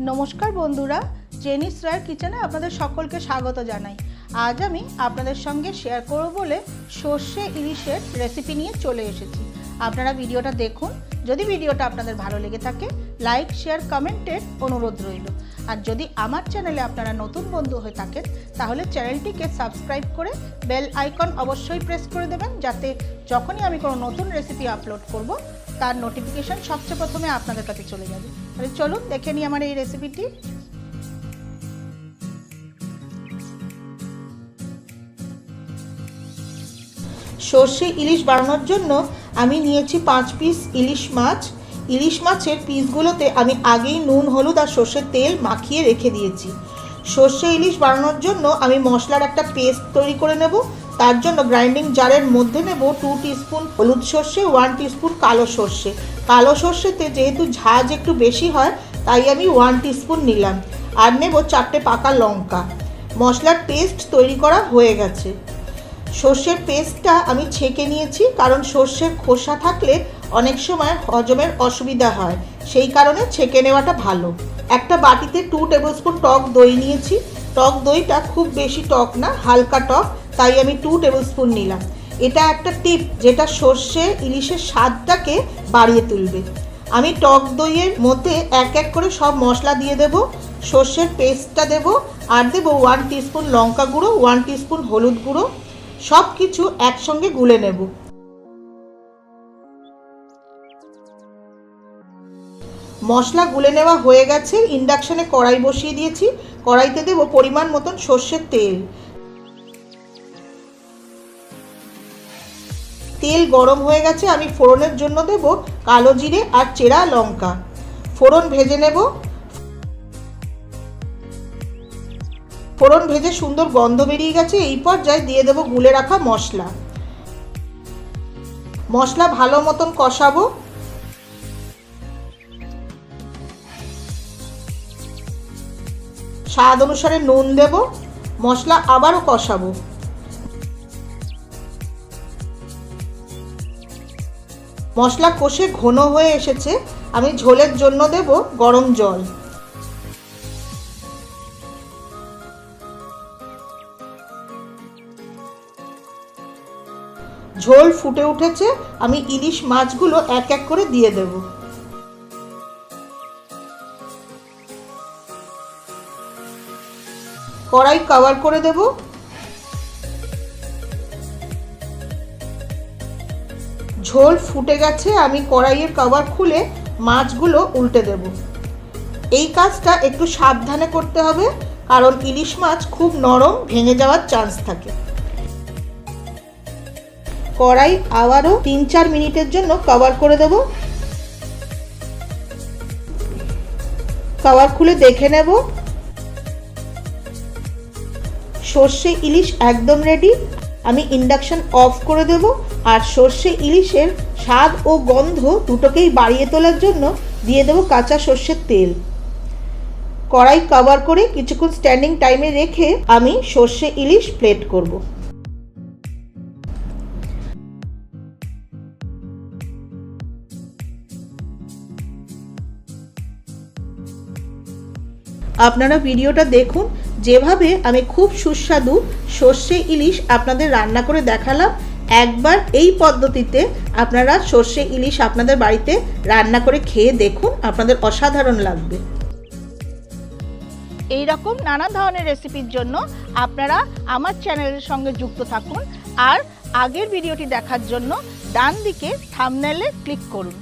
নমস্কার বন্ধুরা, জেনিস রায়ের কিচেনে আপনাদের সকলকে স্বাগত জানাই। আজ আমি আপনাদের সঙ্গে শেয়ার করব বলে সর্ষে ইলিশের রেসিপি নিয়ে চলে এসেছি। আপনারা ভিডিওটা দেখুন। যদি ভিডিওটা আপনাদের ভালো লেগে থাকে লাইক শেয়ার কমেন্টের অনুরোধ রইল। আর যদি আমার চ্যানেলে আপনারা নতুন বন্ধু হয়ে থাকেন, তাহলে চ্যানেলটিকে সাবস্ক্রাইব করে বেল আইকন অবশ্যই প্রেস করে দেবেন, যাতে যখনই আমি কোনো নতুন রেসিপি আপলোড করব, তার নোটিফিকেশন সবচেয়ে প্রথমে আপনাদের কাছে চলে যাবে। তাহলে চলুন দেখে নিই আমার এই রেসিপিটি সর্ষে ইলিশ বানানোর জন্য আমি নিয়েছি পাঁচ পিস ইলিশ মাছ। ইলিশ মাছের পিসগুলোতে আমি আগেই নুন, হলুদ আর সর্ষের তেল মাখিয়ে রেখে দিয়েছি। সর্ষে ইলিশ বানানোর জন্য আমি মশলার একটা পেস্ট তৈরি করে নেব। তার জন্য গ্রাইন্ডিং জারের মধ্যে নেব টু টিস্পুন হলুদ সর্ষে ওয়ান টিস্পুন কালো সর্ষে। কালো সর্ষেতে যেহেতু ঝাঁজ একটু বেশি হয়, তাই আমি ওয়ান টিস্পুন নিলাম। আর নেব চারটে পাকা লঙ্কা। মশলার পেস্ট তৈরি করা হয়ে গেছে। সর্ষের পেস্টটা আমি ছেঁকে নিয়েছি, কারণ সর্ষের খোসা থাকলে অনেক সময় হজমের অসুবিধা হয়। সেই কারণে ছেঁকে নেওয়াটা ভালো। একটা বাটিতে টু টেবিলস্পুন টক দই নিয়েছি। টক দইটা খুব বেশি টক না, হালকা টক, তাই আমি টু টেবিলস্পুন নিলাম। এটা একটা টিপ যেটা সর্ষে ইলিশের স্বাদটাকে বাড়িয়ে তুলবে। আমি টক দইয়ের মধ্যে এক এক করে সব মশলা দিয়ে দেব, সর্ষের পেস্টটা দেব, আর দেবো ওয়ান টিস্পুন লঙ্কা গুঁড়ো ওয়ান টিস্পুন হলুদ গুঁড়ো। সব কিছু একসঙ্গে গুলে নেব। মশলা গুলে নেওয়া হয়ে গেছে, ইন্ডাকশনে কড়াই বসিয়ে দিয়েছি। কড়াইতে দেব পরিমাণ মতন সর্ষের তেল। তেল গরম হয়ে গেছে, আমি ফোড়নের জন্য দেব কালো জিরে আর চেরা লঙ্কা। ফোড়ন ভেজে নেব ফোড়ন ভেজে সুন্দর গন্ধ বেরিয়ে গেছে, এই পর্যায়ে দিয়ে দেবো গুলে রাখা মশলা। মশলা ভালো মতন কষাবো। স্বাদ অনুসারে নুন দেব, মশলা আবারও কষাবো। মশলা কষে ঘন হয়ে এসেছে, আমি ঝোলের জন্য দেব গরম জল। ঝোল ফুটে উঠেছে, আমি ইলিশ মাছগুলো এক এক করে দিয়ে দেব। কড়াই কভার করে দেব। ঝোল ফুটে গেছে, আমি কড়াইয়ের কভার খুলে মাছগুলো উল্টে দেব। এই কাজটা একটু সাবধানে করতে হবে, কারণ ইলিশ মাছ খুব নরম, ভেঙে যাওয়ার চান্স থাকে। কড়াই আবারও তিন চার মিনিটের জন্য কভার করে দেব। কভার খুলে দেখে নেব। সর্ষে ইলিশ একদম রেডি আমি ইন্ডাকশন অফ করে দেব। আর সর্ষে ইলিশের স্বাদ ও গন্ধ দুটোকেই বাড়িয়ে তোলার জন্য দিয়ে দেবো কাঁচা সর্ষের তেল। কড়াই কভার করে কিছুক্ষণ স্ট্যান্ডিং টাইমে রেখে আমি সর্ষে ইলিশ প্লেট করব। আপনারা ভিডিওটা দেখুন। যেভাবে আমি খুব সুস্বাদু সর্ষে ইলিশ আপনাদের রান্না করে দেখালাম, একবার এই পদ্ধতিতে আপনারা সর্ষে ইলিশ আপনাদের বাড়িতে রান্না করে খেয়ে দেখুন, আপনাদের অসাধারণ লাগবে। এই রকম নানা ধরনের রেসিপির জন্য আপনারা আমার চ্যানেলের সঙ্গে যুক্ত থাকুন, আর আগের ভিডিওটি দেখার জন্য ডান দিকে থামনেলে ক্লিক করুন।